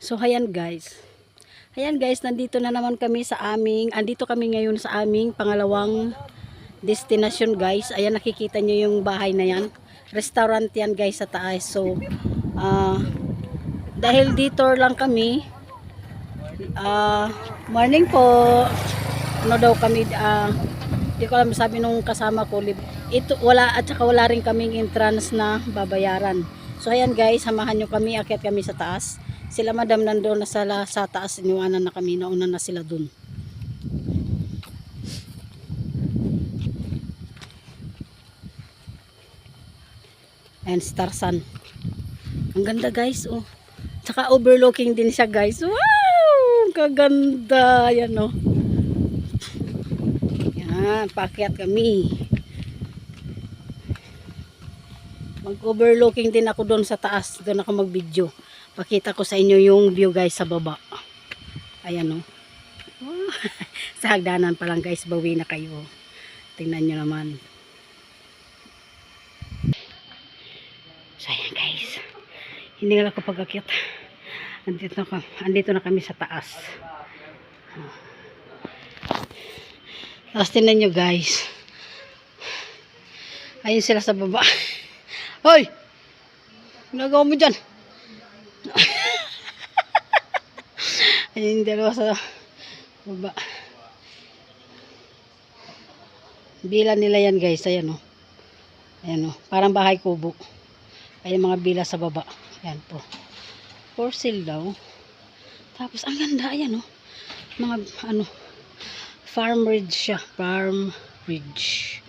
So, ayan guys. Ayan guys, nandito na naman kami sa aming, andito kami ngayon sa aming pangalawang destination guys. Ayan, nakikita nyo yung bahay na yan. Restaurant yan guys sa taas. So, ah, dahil dito lang kami, ah, morning po. Ano daw kami, ah, di ko alam sabi nung kasama ko, ito wala at saka wala rin kaming entrance na babayaran. So ayan guys, samahan nyo kami, akyat kami sa taas. Sila madam nandoon na sa, sa taas, iniwanan na kami, nauna na sila dun. Ayan, Star Sun. Ang ganda guys, oh. Tsaka overlooking din siya guys. Wow! Kaganda! Yan, oh. Yan, paakyat kami. Mag-overlooking din ako doon sa taas. Doon ako mag-video. Pakita ko sa inyo yung view guys sa baba. Ayan, oh. Sa hagdanan pa lang guys, bawi na kayo. Tingnan nyo naman. So, ayan guys. Hindi nga ako pag-akyat. Andito na, andito na kami sa taas. Tapos tingnan nyo guys. Ayun sila sa baba. Hoy! Ginagawa mo dyan? Ayun dalawa sa baba. Bila nila yan guys. Ayan o. Ayan o. Parang bahay kubo. Ayan mga bila sa baba. Ayan po. For sale daw. Tapos ang ganda. Ayan o. Mga ano. Farm ridge siya. Farm ridge.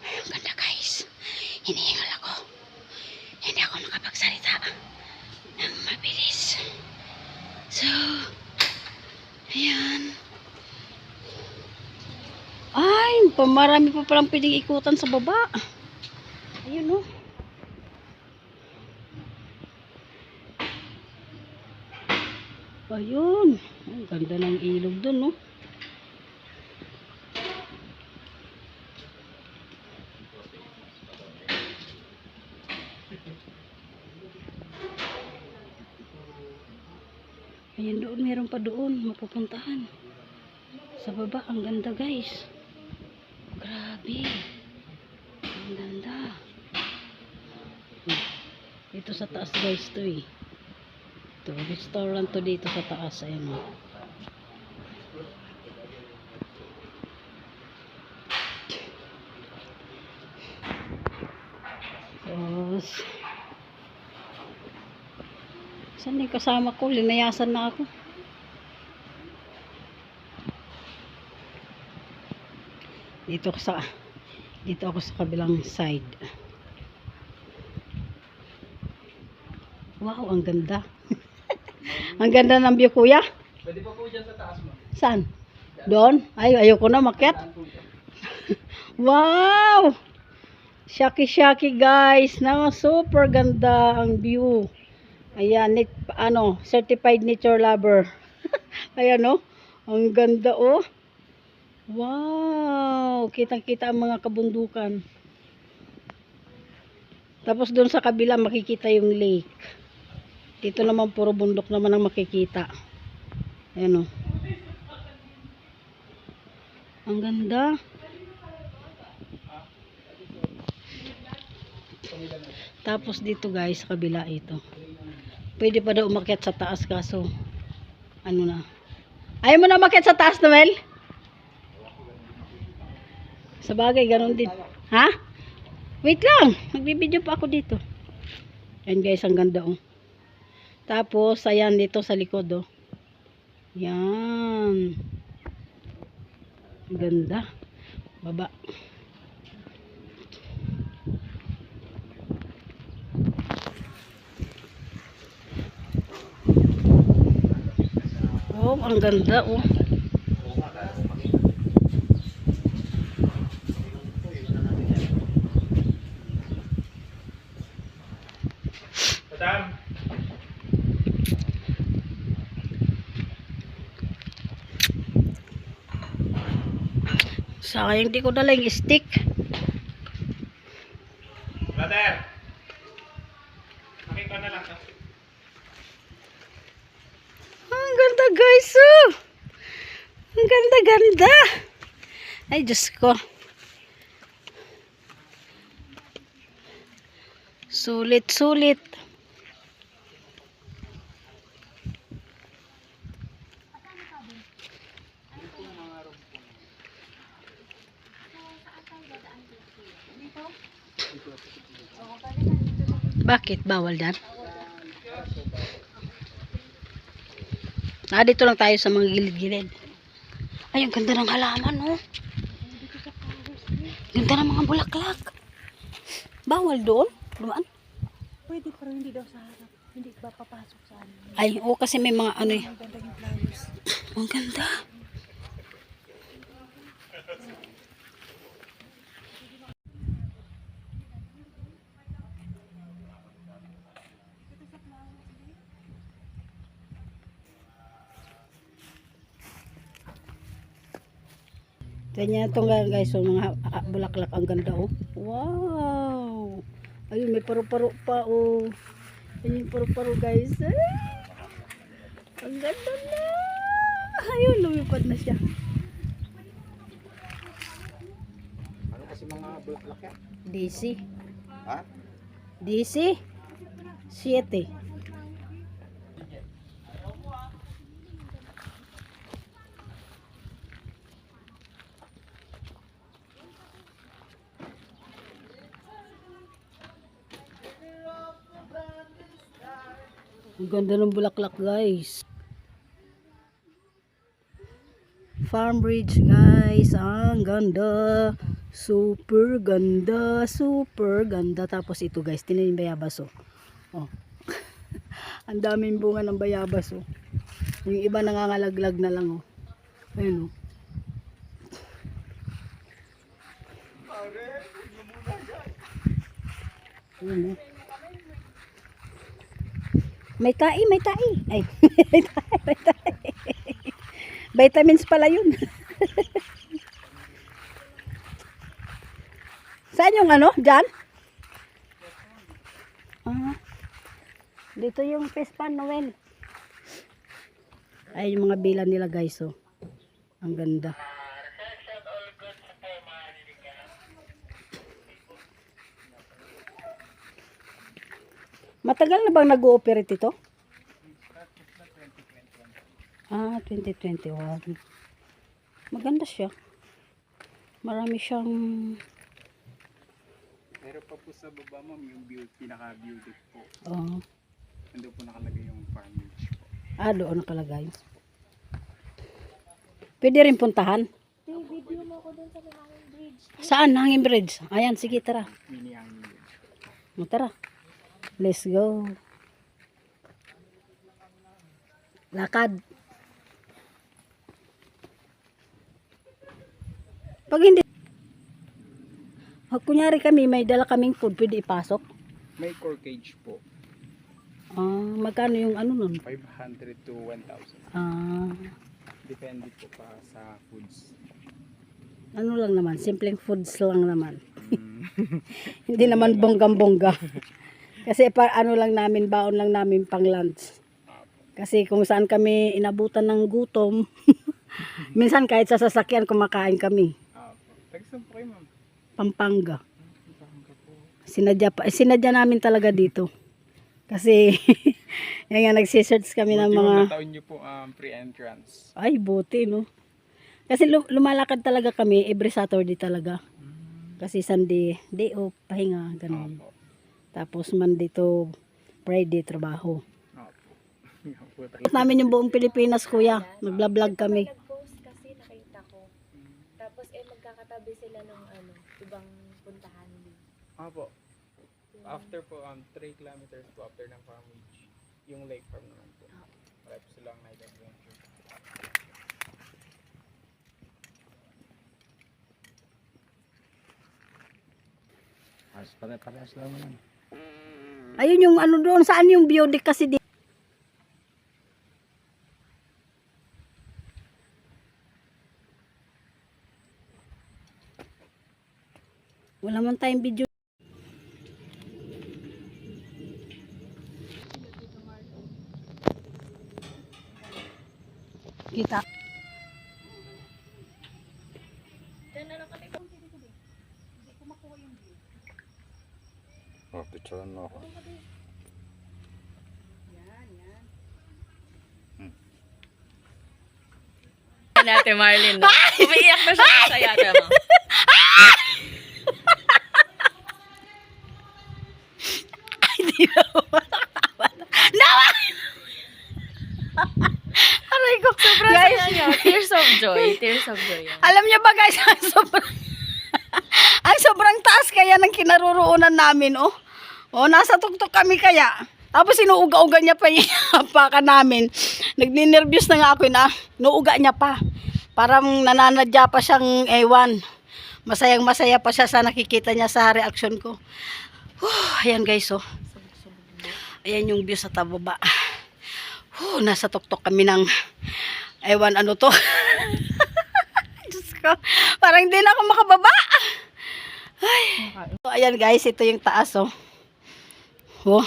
Ang ganda guys. Hinihingal ako. Hindi ako makapagsalita ng mabilis. So, ayan. Ay, pamarami pa palang pwedeng ikutan sa baba. Ayun oh. Ayun. Ang ganda ng ilog dun, no? Ayan doon, meron pa doon, mapupuntahan. Sa baba, ang ganda guys. Grabe. Ang ganda. Dito sa taas guys to eh. Ito, restaurant to dito sa taas. Ayan o. Tapos, saan yung kasama ko? Linayasan na ako. Dito ako sa dito ako sa kabilang side. Wow, ang ganda. ang ganda ng view, kuya. Pwede pa po dyan sa taas mo. Saan? Doon? Ay, ayoko na makyat. Wow! Shaki-shaki guys. Na super ganda ang view. Ayan, nit, ano, certified nature lover. Ayan oh. Ang ganda oh. Wow! Kitang-kita ang mga kabundukan. Tapos doon sa kabila makikita yung lake. Dito naman puro bundok naman ang makikita. Ayan oh. Ang ganda. Tapos dito guys, sa kabila ito. Pwede pa daw umakyat sa taas kaso ano na. Ayaw mo na umakyat sa taas, Noel? Sa bagay, ganun din. Ha? Wait lang. Nagbibideo pa ako dito. Yan guys, ang ganda oh. Tapos, ayan dito sa likod oh. Yan. Ganda. Baba. Oh, ang ganda oh. Madam, Sayang di ko dala yung stick. brother. Pakita na lang to. guys, oh. Ang ganda-ganda. Ay, Diyos ko. Sulit-sulit. Bakit? Bawal dan? Ah, dito lang tayo sa mga gilid-gilid. Ay, ang ganda ng halaman, oh. Ganda ng mga bulaklak. Bawal doon? Dumaan? Pwede pero hindi daw sa harap. Hindi ba papasok sa ano? Ay, oo, kasi may mga ano eh. Ang ganda yung flowers. Ang ganda. Ganyan itong guys, so mga ah, bulaklak ang ganda oh. Wow! Ayun, may paru-paro pa oh. Ayun yung paru-paro guys. Ay! Ang ganda na! Ayun, lumipad na siya. Ano kasi mga bulaklak yan? DC. Ha? DC? 7. Ang ganda ng bulaklak guys. Farm Bridge guys. Ang ganda. Super ganda. Super ganda. Tapos ito guys. Tinan yung bayabas oh. oh. Ang daming bunga ng bayabas oh. Yung iba nangangalaglag na lang oh. Ayun oh. Ayun oh. May tai, may tai. Ay, may tai, may tai. Vitamins pala yun. Saan yung ano? Diyan? Ah, dito yung fish pan, Noel. Ay, yung mga bilan nila guys, oh. Ang ganda. Matagal na bang nag-ooperate ito? Ah, 2021. Maganda siya. Marami siyang Pero pa po sa baba ma'am, yung beauty, pinaka-beauty po. oh, Nandun po nakalagay yung farmage po. ah, doon nakalagay. Pwede rin puntahan. Hey, video mo ako dun sa Hanging Bridge. Saan? Hanging Bridge. Ayan, sige, tara. Mini hanging bridge. Tara. Let's go. Lakad. Pag hindi, pag kunyari kami, may dala kaming food, pwede ipasok. May core cage po. Ah, magkano yung ano nun? 500 to 1,000. Ah, Depende po pa sa foods. ano lang naman, simpleng foods lang naman. Mm. Hindi naman bonggang-bongga. Kasi pa, ano lang namin, baon lang namin pang lunch. Kasi kung saan kami inabutan ng gutom, minsan kahit sa sasakyan kumakain kami. Tagisan po kayo ma'am. Pampanga. Sinadya, pa, eh, sinadya namin talaga dito. Kasi, yan nga, nagsisearch kami ng Buti mga, ma'am, nataon niyo po ang pre-entrance. ay, buti, no? Kasi lu- lumalakad talaga kami every Saturday talaga. Kasi Sunday, day off, pahinga, ganun. Opo. Tapos Monday to Friday, trabaho. Tapos namin yung buong Pilipinas, kuya. Nagla-vlog kami. Nag-post kasi nakita ko. Tapos eh magkakatabi sila ng ano, ibang puntahan din. Opo. After po, um, 3 kilometers po after ng farmage. Yung lake farm naman po. Wala po silang night adventure. Halos pare-parehas lang naman. Ayun yung ano doon, saan yung biodic kasi di Wala man tayong video. Kita. Oh, picturean mo ako. Natin, Marlene. No? Umiiyak na siya sa saya mo. Aray ko. guys, Tears of joy. Tears of joy. yan. alam niyo ba guys, ang sobrang, ang sobrang taas kaya ng kinaroroonan namin, oh. Oh, nasa tuktok kami kaya. Tapos inuuga-uga niya pa yung hapakan namin. Nagninervyos na nga ako na, inuuga niya pa. Parang nananadya pa siyang ewan. Masayang masaya pa siya sa nakikita niya sa reaction ko. Whew, ayan guys, oh. Ayan yung view sa tababa. Whew, nasa tuktok kami ng ewan ano to. Ko, parang hindi na ako makababa. Ay. So, ayan guys, ito yung taas oh. Oh.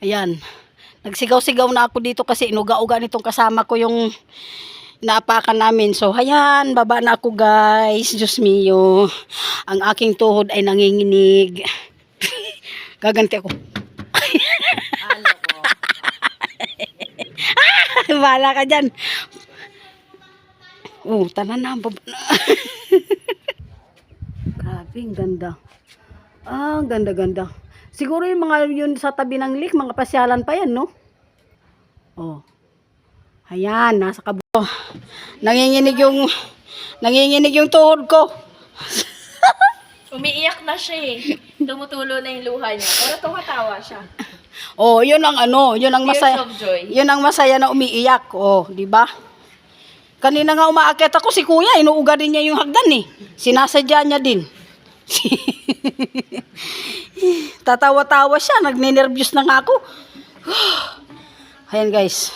Ayan. Nagsigaw-sigaw na ako dito kasi inuga-uga nitong kasama ko yung naapakan namin. So, ayan, baba na ako guys. Diyos mio. Ang aking tuhod ay nanginginig. Gaganti ako. Ko? Bahala ka dyan. Oh, tanan na. Baba na. Grabe, ang ganda. Ah, ganda-ganda. Siguro yung mga yun sa tabi ng lake, mga pasyalan pa yan, no? Oh. Ayan, nasa kabo. Nanginginig yung, nanginginig yung tuhod ko. Umiiyak na siya eh. Tumutulo na yung luha niya. Pero tumatawa siya. Oh, yun ang ano, yun ang masaya. Yun ang masaya na umiiyak. Oh, di ba? Kanina nga umaakit ako si kuya, inuuga din niya yung hagdan eh. Sinasadya niya din. Tatawa-tawa siya, nagninervyos na nga ako. Ayan guys.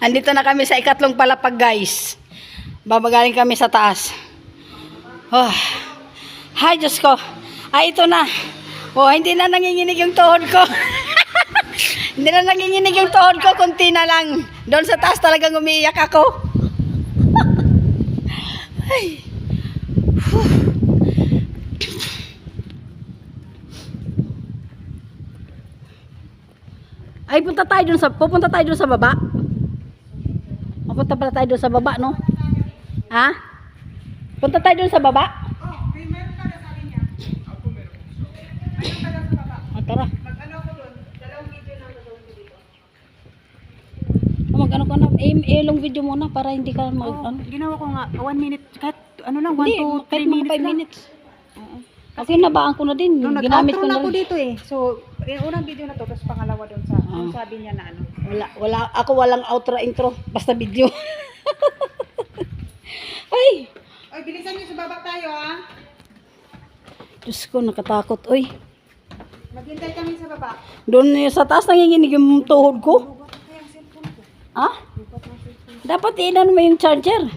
Andito na kami sa ikatlong palapag guys. Babagaling kami sa taas. Oh. Hay, Diyos ko. Ay, ito na. Oh, hindi na nanginginig yung tuhod ko. hindi na nanginginig yung tuhod ko. Kunti na lang. Doon sa taas talagang umiiyak ako. Ay. Ay, punta tayo dun sa, pupunta tayo dun sa baba. Pupunta pala tayo dun sa baba, no? Ha? Punta tayo dun sa baba? Ah, tara. Oh, mag ano ka na, eh, eh, long video muna para hindi ka mag, ano. Ginawa ko nga, one minute, kahit ano lang, one Hindi, kahit three minutes 5 lang. minutes. Okay, nabaan ko na din. Nung Ginamit ko nag-outro na na ako dito eh. So, yung unang video na to, tapos pangalawa doon sa, Ah. sabi niya na ano. Wala, wala, ako walang outro intro, basta video. Ay, Oy, bilisan niyo, subabak tayo ah. Diyos ko, nakatakot. Uy, Maghintay kami sa baba. doon eh, sa taas nanginginig yung tuhod ko. Ha? Dapat inan mo yung charger.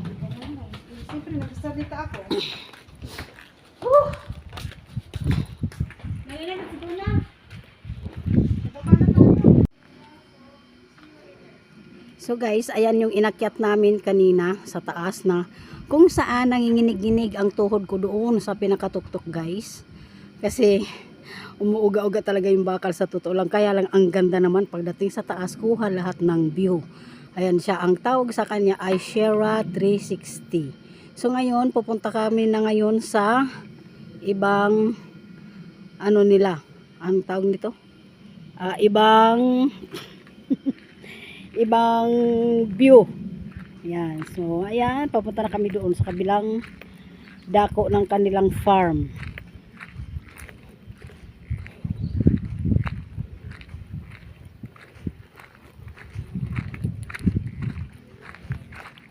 Siyempre, nagsasalita ako. Nalilan si Duna. Baba na tayo. So guys, ayan yung inakyat namin kanina sa taas na kung saan nanginginig-ginig ang tuhod ko doon sa pinakatuktok guys. Kasi umuuga-uga talaga yung bakal sa totoo lang. Kaya lang ang ganda naman pagdating sa taas kuha lahat ng view. Ayan siya. Ang tawag sa kanya ay Shera 360. So ngayon, pupunta kami na ngayon sa ibang ano nila. Ang tawag nito? Ah, ibang ibang view. Ayan. So, ayan. Papunta na kami doon sa kabilang dako ng kanilang farm.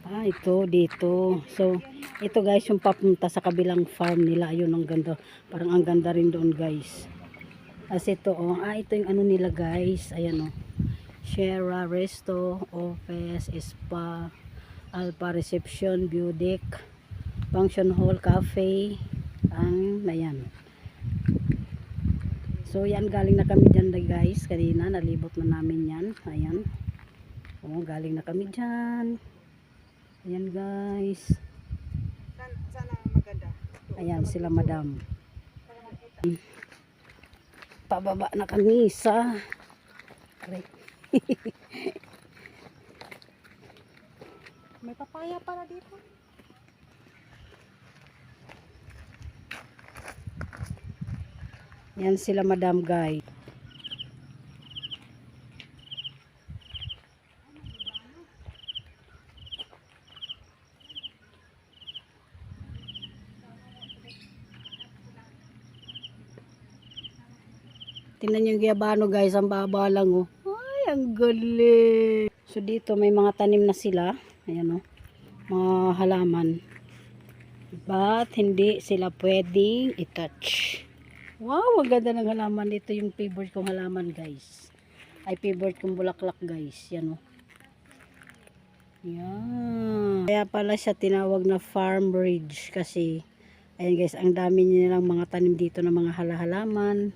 Ah, ito, dito. So, ito guys, yung papunta sa kabilang farm nila. Ayun, ang ganda. Parang ang ganda rin doon guys. As ito, oh. Ah, ito yung ano nila guys. Ayan, oh. Shera, Resto, Office, Spa, Alpha Reception, Deck, Function Hall, Cafe, ang, ayan. So yan galing na kami dyan guys. Kanina nalibot na namin yan. Ayan. Oh, galing na kami dyan. Ayan guys. Sana, maganda. Ayan sila madam. Pababa na kami sa Aray. May papaya pala dito. Yan sila madam guy. Tingnan yung giyabano guys, ang baba lang oh. Ang galing. So dito may mga tanim na sila. Ayan oh. Mga halaman. But hindi sila pwedeng i-touch. Wow, ang ganda ng halaman. Ito yung favorite kong halaman, guys. Ay, favorite kong bulaklak, guys. Yan, oh. Yan. Kaya pala siya tinawag na farm bridge kasi, ayan guys, ang dami nilang mga tanim dito ng mga halahalaman.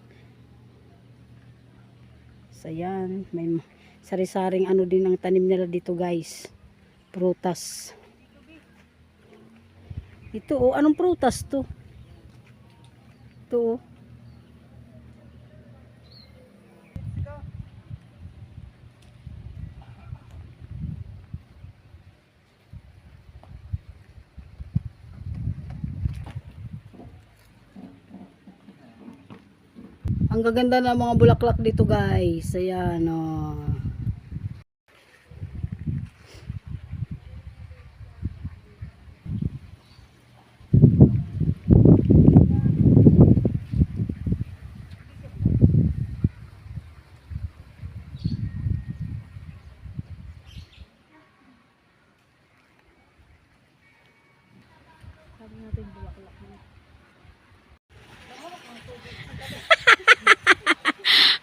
So, yan. May sari-saring ano din ang tanim nila dito, guys. Prutas. Ito, oh. Anong prutas to? Ito, oh. Ang gaganda ng mga bulaklak dito guys. Ayan oh.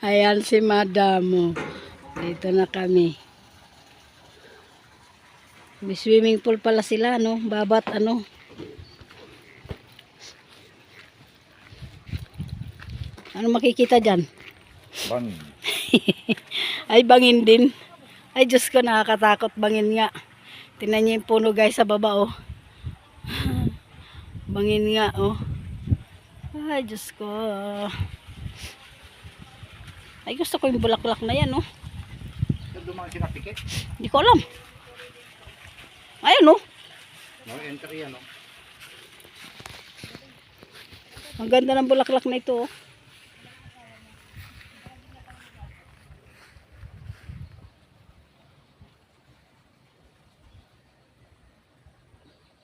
Ayan si madam oh. Dito na kami. May swimming pool pala sila, no? Babat, ano? Ano makikita dyan? Ban. Ay, bangin din. Ay, Diyos ko, nakakatakot. Bangin nga. Tingnan niyo yung puno guys sa baba, oh. Bangin nga, oh. Ay, Diyos ko. Ay, gusto ko yung bulaklak na yan, oh. Ito mga kinapikit. Hindi ko alam. Ayun, oh. No, enter yan, no? Ang ganda ng bulaklak na ito, oh.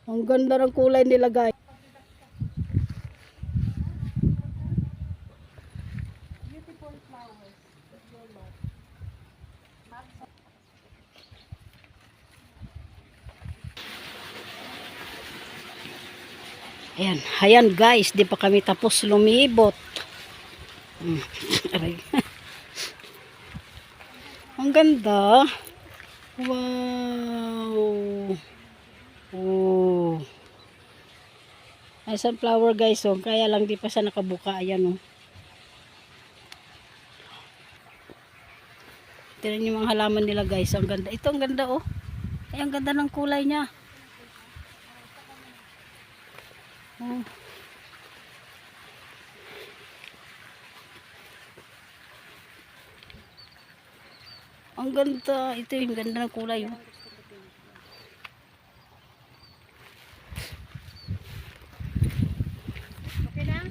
Ang ganda ng kulay nila, guys. Ayan, ayan guys, di pa kami tapos lumibot. Hmm. Ang ganda. Wow. Oh. Ay, sunflower guys, oh. Kaya lang di pa siya nakabuka. Ayan, oh. Tignan niyo mga halaman nila guys. Ang ganda. Ito ang ganda, oh. Ay, ang ganda ng kulay niya. Oh. Ang ganda. Ito yung ganda ng kulay. Oh. Okay na?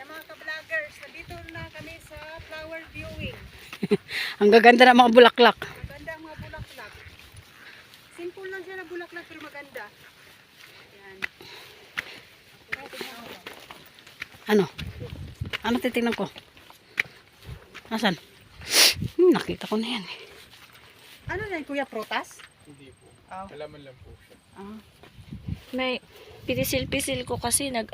Yan mga ka-vloggers, nandito na kami sa flower viewing. Ang gaganda ng mga bulaklak. Maganda ang mga bulaklak. Simple lang siya na bulaklak pero maganda. Yan. Ano? Ano titingnan ko? Asan? Hmm, nakita ko na yan. eh. Ano na kuya? Protas? Hindi po. Oh. Halaman lang po siya. May pinisil-pisil ko kasi nag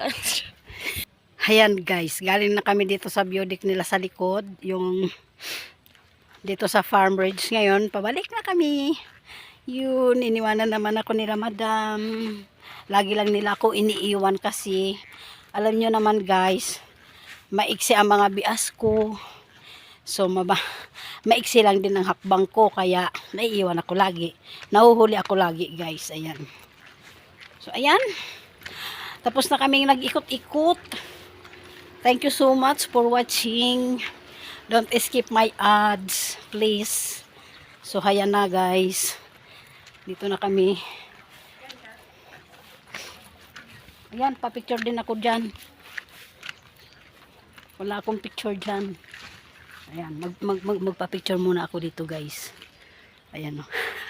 Ayan guys, galing na kami dito sa biodic nila sa likod. Yung dito sa farm bridge ngayon. Pabalik na kami. Yun, iniwanan naman ako nila madam. lagi lang nila ako iniiwan kasi alam nyo naman guys maiksi ang mga bias ko so maba maiksi lang din ang hakbang ko kaya naiiwan ako lagi nahuhuli ako lagi guys ayan so ayan tapos na kaming nag-ikot-ikot thank you so much for watching don't skip my ads please. So hayan na guys. Dito na kami. Ayan pa-picture din ako dyan. Wala akong picture dyan. Ayan mag, mag, mag, magpa-picture muna ako dito guys. Ayan o